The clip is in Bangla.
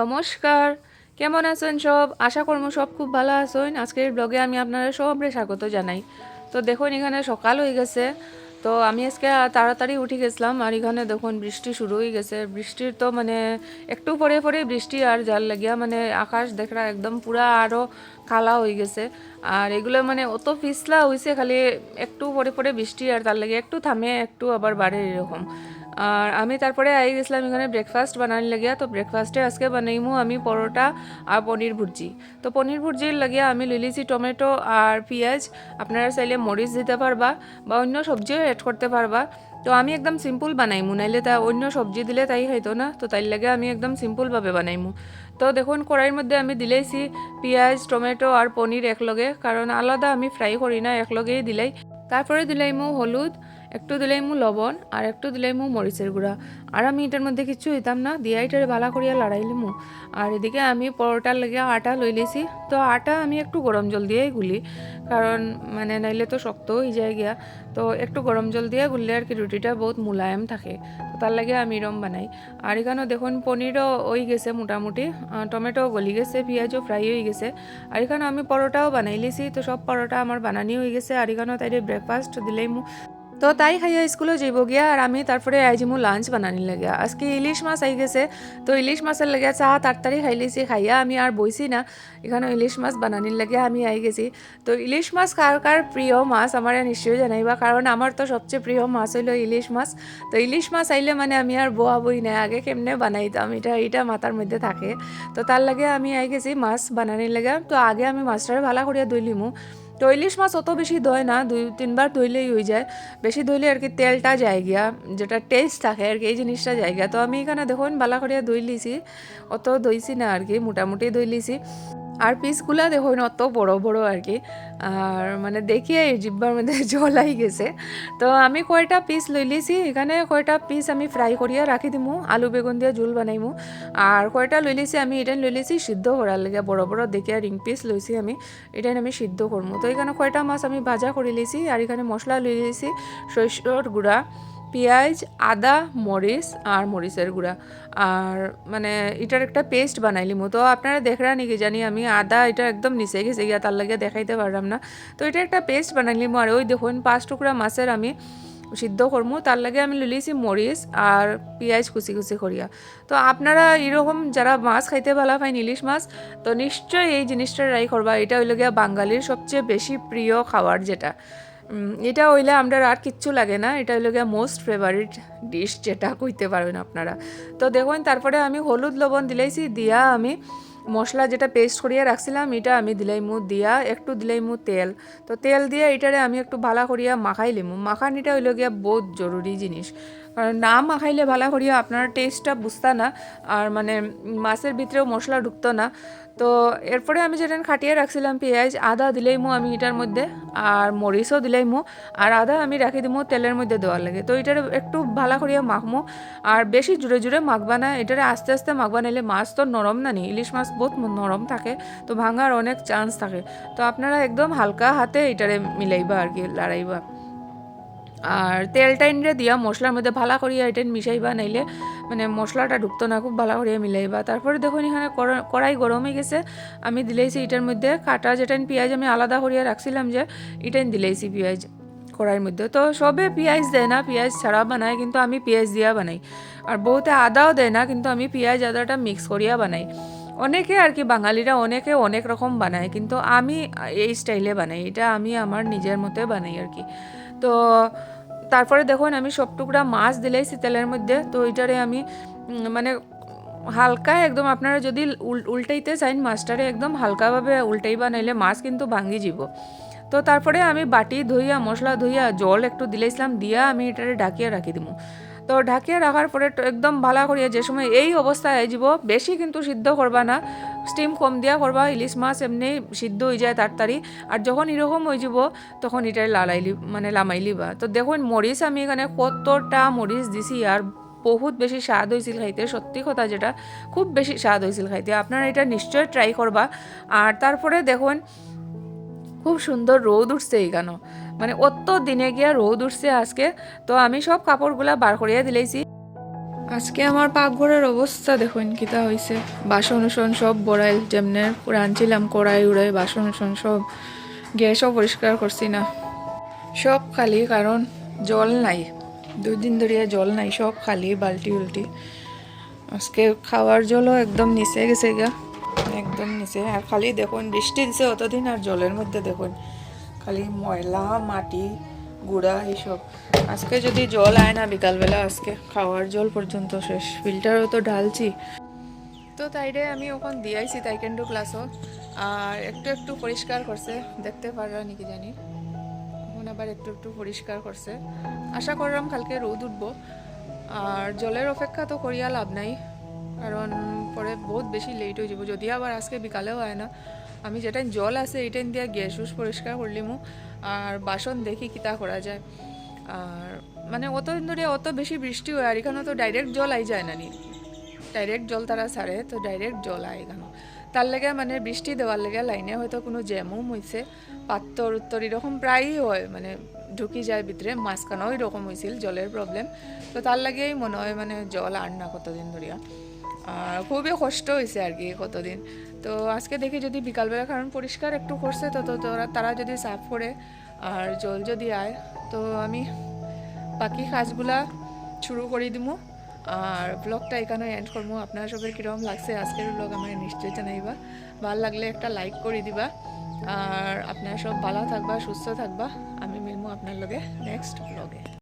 নমস্কার। কেমন আছেন সব? আশা কর্ম সব খুব ভালো আছেন। আজকের ব্লগে আমি আপনারা সবরে স্বাগত জানাই। তো দেখুন, এখানে সকাল হয়ে গেছে। তো আমি আজকে তাড়াতাড়ি উঠে গেছিলাম আর এখানে দেখুন, বৃষ্টি শুরু হয়ে গেছে। বৃষ্টির তো মানে একটু পরে পরে বৃষ্টি আর জাল লাগিয়া মানে আকাশ দেখরা একদম পুরা আরও কালা হয়ে গেছে। আর এগুলো মানে অত পিছলা হয়েছে খালি একটু পরে পরে বৃষ্টি আর তার লাগে একটু থামে, একটু আবার বাড়ে এরকম। আর আমি তারপরে আই গেছিলাম এখানে ব্রেকফাস্ট বানানি লাগিয়া। তো ব্রেকফাস্টে আজকে বানাইমু আমি পরোটা আর পনির ভুর্জি। তো পনির ভুর্জির লাগিয়া আমি লিলিছি টমেটো আর পেঁয়াজ, আপনারা চাইলে মরিচ দিতে পারবা বা অন্য সবজিও অ্যাড করতে পারবা। তো আমি একদম সিম্পল বানাইমু, নাইলে তা অন্য সবজি দিলে তাই হয়তো না। তো তাই লাগে আমি একদম সিম্পলভাবে বানাইমু। তো দেখুন, কড়াইয়ের মধ্যে আমি দিলেইছি পেঁয়াজ, টমেটো আর পনির একলগে, কারণ আলাদা আমি ফ্রাই করি না, একলগেই দিলাই। তারপরে দিলাইমু হলুদ একটু দিলাইমু লবণ আর একটু দিলাইমু মরিচের গুঁড়া। আর আমি এটার মধ্যে কিছু দিতাম না, দিয়া এটারে ভালা করিয়া লড়াইলিমু আর এদিকে আমি পরোটার লেগে আটা লই লিছি তো আটা আমি একটু গরম জল দিয়েই গুলি, কারণ মানে নাইলে তো শক্ত হয়ে যায় গিয়া। তো একটু গরম জল দিয়ে গুললে আর কি রুটিটা বহুত মুলায়ম থাকে। তো তার লাগে আমি এরম বানাই। আর এখানেও দেখুন পনিরও হয়ে গেছে মোটামুটি। টমেটো গলি গেছে, পেঁয়াজও ফ্রাই হয়ে গেছে। আর এখানে আমি পরোটাও বানাই লিছি। তো সব পরোটা আমার বানানি হয়ে গেছে। আর এখানেও তাই ব্রেকফাস্ট দিলেই তো তাই খাইয়া স্কুলে যাইব গিয়া আর আমি তারপরে আইজিমু লাঞ্চ বানানি লাগে আজকে ইলিশ মাছ আই গেছে। তো ইলিশ মাছের লাগে চা তাড়াতাড়ি খাই লিছি। খাইয়া আমি আর বইছি না। এখানে ইলিশ মাছ বানানির লাগে আমি আই গেছি। তো ইলিশ মাছ কার কার প্রিয় মাছ আমার নিশ্চয়ই জানাইবা। কারণ আমার তো সবচেয়ে প্রিয় মাছ হইল ইলিশ মাছ। তো ইলিশ মাছ আইলে মানে আমি আর বোয়া বই না আগে কেমনে বানাইতাম এটা এটা মাথার মধ্যে থাকে। তো তার লাগে আমি আই গেছি মাছ বানানির লাগে তো আগে আমি মাছটারে ভালো করিয়া ধুইলিমু তো ইলিশ মাছ অত বেশি ধয় না, দুই, তিনবার ধুইলেই হয়ে যায়। বেশি ধুইলে আর কি তেলটা যায় গিয়া, যেটা টেস্ট থাকে আর কি, এই জিনিসটা যায় গিয়া। তো আমি এখানে দেখুন বালা করিয়া ধুই লিছি অত ধুইছি না আর কি, মোটামুটি ধুই লিছি আর পিসগুলা দেখুন অত বড় বড় আর কি। আর মানে দেখিয়ে জিব্বার মধ্যে জল আই গেছে। তো আমি কয়টা পিস লই লিছি, এখানে কয়টা পিস আমি ফ্রাই করিয়া রাখি দিমু, আলু, বেগুন দিয়ে জোল বানাইমু। আর কয়টা লই লিছি আমি এটা লই লিছি সিদ্ধ করার লাগে, বড় বড় দেখিয়া রিং পিস লইছি আমি এটা আমি সিদ্ধ করব তো এখানে কয়টা মাছ আমি ভাজা করে লিছি আর এখানে মশলা লই লিছি সরষের গুঁড়া পেঁয়াজ, আদা, মরিচ আর মরিচের গুঁড়া। আর মানে এটার একটা পেস্ট বানাইলিমু তো আপনারা দেখরা নাকি জানি আমি আদা এটা একদম নিচে গেছে গিয়া তার লাগে দেখাইতে পারলাম না। তো এটা একটা পেস্ট বানাইলিমু আর ওই দেখুন পাঁচ টুকরা মাছের আমি সিদ্ধ করমু। তার লাগে আমি লুলিছি মরিচ আর পেঁয়াজ কুচি কুচি করিয়া। তো আপনারা এরকম যারা মাছ খাইতে ভালো পাইন ইলিশ মাছ, তো নিশ্চয়ই এই জিনিসটা ট্রাই করবা। এটা হইল গিয়া বাঙালির সবচেয়ে বেশি প্রিয় খাবার যেটা। এটা হইলে আমরা আর কিচ্ছু লাগে না। এটা হইল গিয়া মোস্ট ফেভারিট ডিশ যেটা কইতে পারবেন আপনারা। তো দেখুন, তারপরে আমি হলুদ লবণ দিলাইছি, দিয়া আমি মশলা যেটা পেস্ট করিয়া রাখছিলাম, এটা আমি দিলাইমু দিয়া, একটু দিলাইমু তেল। তো তেল দিয়ে এটারে আমি একটু ভালা করিয়া মাখাই লিমু। মাখানিটা হইল গিয়া বহুত জরুরি জিনিস। কারণ না মাখাইলে ভালা করিয়া আপনার টেস্টটা বুঝতা না, আর মানে মাছের ভিতরেও মশলা ঢুকতো না। তো এরপরে আমি যেটা খাটিয়ে রাখছিলাম পেঁয়াজ, আদা দিলেই মো আমি এটার মধ্যে আর মরিচও দিলাইমু আর আদা আমি রাখি দিমু তেলের মধ্যে দেওয়ার লাগে। তো এটার একটু ভালা করিয়া মাখমু আর বেশি জুড়ে জুড়ে মাখবা না, এটারে আস্তে আস্তে মাখবা নাইলে মাছ তো নরম না নি, ইলিশ মাছ বহুত নরম থাকে, তো ভাঙার অনেক চান্স থাকে। তো আপনারা একদম হালকা হাতে এটারে মিলাইবা আর কি, লড়াইবা। আর তেল টাইনরে দিয়া মশলার মধ্যে ভালা করিয়া এটা মিশাইবা, নাইলে মানে মশলাটা ঢুকতো না, খুব ভালো করিয়া মিলাইবা। তারপরে দেখুন এখানে কড়াই গরম হয়ে গেছে, আমি দিলেইছি এটার মধ্যে কাটা যেটা পেঁয়াজ আমি আলাদা করিয়া রাখছিলাম যে এটাই দিলেইছি পেঁয়াজ কড়াইয়ের মধ্যে। তো সবে পেঁয়াজ দেয় না, পেঁয়াজ ছাড়া বানায়, কিন্তু আমি পেঁয়াজ দিয়া বানাই। আর বহুতে আদাও দেয় না, কিন্তু আমি পেঁয়াজ আদাটা মিক্স করিয়া বানাই। অনেকে আর কি, বাঙালিরা অনেকে অনেক রকম বানায়, কিন্তু আমি এই স্টাইলে বানাই, এটা আমি আমার নিজের মতে বানাই আর কি। তো তারপরে দেখুন, আমি সব টুকরা মাছ দিলাইছি তেলের মধ্যে, তো ওইটারে আমি মানে হালকা একদম আপনারা যদি উল- উল্টাইতে চাইন মাছটারে একদম হালকাভাবে উল্টাইবা, নাইলে মাছ কিন্তু ভাঙ্গি যাব। তো তারপরে আমি বাটি ধুইয়া, মশলা ধুইয়া, জল একটু দিলাইছিলাম, দিয়া আমি এটারে ঢাকিয়া রাখি দিব তো ঢাকিয়া রাখার পরে একদম ভালা করিয়া, যে সময় এই অবস্থায় যাব বেশি কিন্তু সিদ্ধ করবা না। স্টিম কম দিয়া করবা, ইলিশ মাছ এমনি সিদ্ধ হয়ে যায় তাড়াতাড়ি। আর যখন এরকম হয়ে যাব, তখন এটাই লালাইলি মানে লামাইলিবা তো দেখুন, মরিচ আমি এখানে কতটা মরিচ দিছি, আর বহুত বেশি স্বাদ হয়েছিল খাইতে, সত্যি কথা যেটা। খুব বেশি স্বাদ হয়েছিল খাইতে। আপনারা এটা নিশ্চয় ট্রাই করবা। আর তারপরে দেখুন, খুব সুন্দর রোদ উঠছে এখানে মানে অত দিনে গিয়া রোদ উঠছে আজকে। তো আমি সব কাপড়গুলা বার করিয়া দিলেইছি। আজকে আমার পাকঘরের অবস্থা দেখুন, কিতা হয়েছে বাসন উসন সব বড়াইল, যেমনে রাঁধছিলাম কড়াই উড়াই, বাসন উসন সব। গ্যাসও পরিষ্কার করছি না। সব খালি, কারণ জল নাই। দুই দিন ধরিয়া জল নাই, সব খালি বালতি উল্টি। আজকে খাওয়ার জলও একদম নিচে গেছে গা। একদম নিচে। আর খালি দেখুন, বৃষ্টি দিছে অতদিন, আর জলের মধ্যে দেখুন। খালি ময়লা, মাটি গুঁড়া এইসব। আজকে যদি জল আয় না বিকালবেলা, আজকে খাওয়ার জল পর্যন্ত শেষ। ফিল্টারও তো ঢালছি। তো তাইরে আমি ওখান দিয়াইছি তাইকেন্ডু ক্লাসও। আর একটু একটু পরিষ্কার করছে, দেখতে পাররা নাকি জানি। এখন আবার একটু একটু পরিষ্কার করছে। আশা করলাম কালকে রোদ উঠবো। আর জলের অপেক্ষা তো করিয়া লাভ নাই। কারণ পরে বহুত বেশি লেট হয়ে যাব। যদি আবার আজকে বিকালেও হয় না আমি যেটা জল আছে এইটাই দিয়া গ্যাস উস পরিষ্কার করলিমু আর বাসন দেখি কিতা করা যায়। আর মানে অত ধরে অত বেশি বৃষ্টি হয়, আর এখানে তো ডাইরেক্ট জল আই যায় না নি। ডাইরেক্ট জল তারা ছাড়ে, তো ডাইরেক্ট জল আয় এখানে তার লেগে মানে বৃষ্টি দেওয়ার লেগে লাইনে হয়তো কোনো জ্যামও হয়েছে পাত্তর উত্তর এরকম প্রায়ই হয় মানে ঢুকি যায় ভিতরে, মাঝখানেও এরকম হয়েছিল জলের প্রবলেম তো তার লাগেই মনে হয় মানে জল আর না কতদিন ধরিয়া। খুবই কষ্ট হয়েছে আর কি কতদিন। তো আজকে দেখি যদি বিকালবেলা কারণ পরিষ্কার একটু করছে, তো তো তোরা তারা যদি সাফ করে আর জল যদি আয়, তো আমি বাকি কাজগুলা শুরু করে দিমু আর ব্লগটা এখানে এন্ড করব। আপনার সবের কীরকম লাগছে আজকের ব্লগ আমার নিশ্চয়ই জানাইবা। ভালো লাগলে একটা লাইক করে দিবা। আর আপনার সব ভালো থাকবা, সুস্থ থাকবা। আমি মিলবো আপনার লগে নেক্সট ব্লগে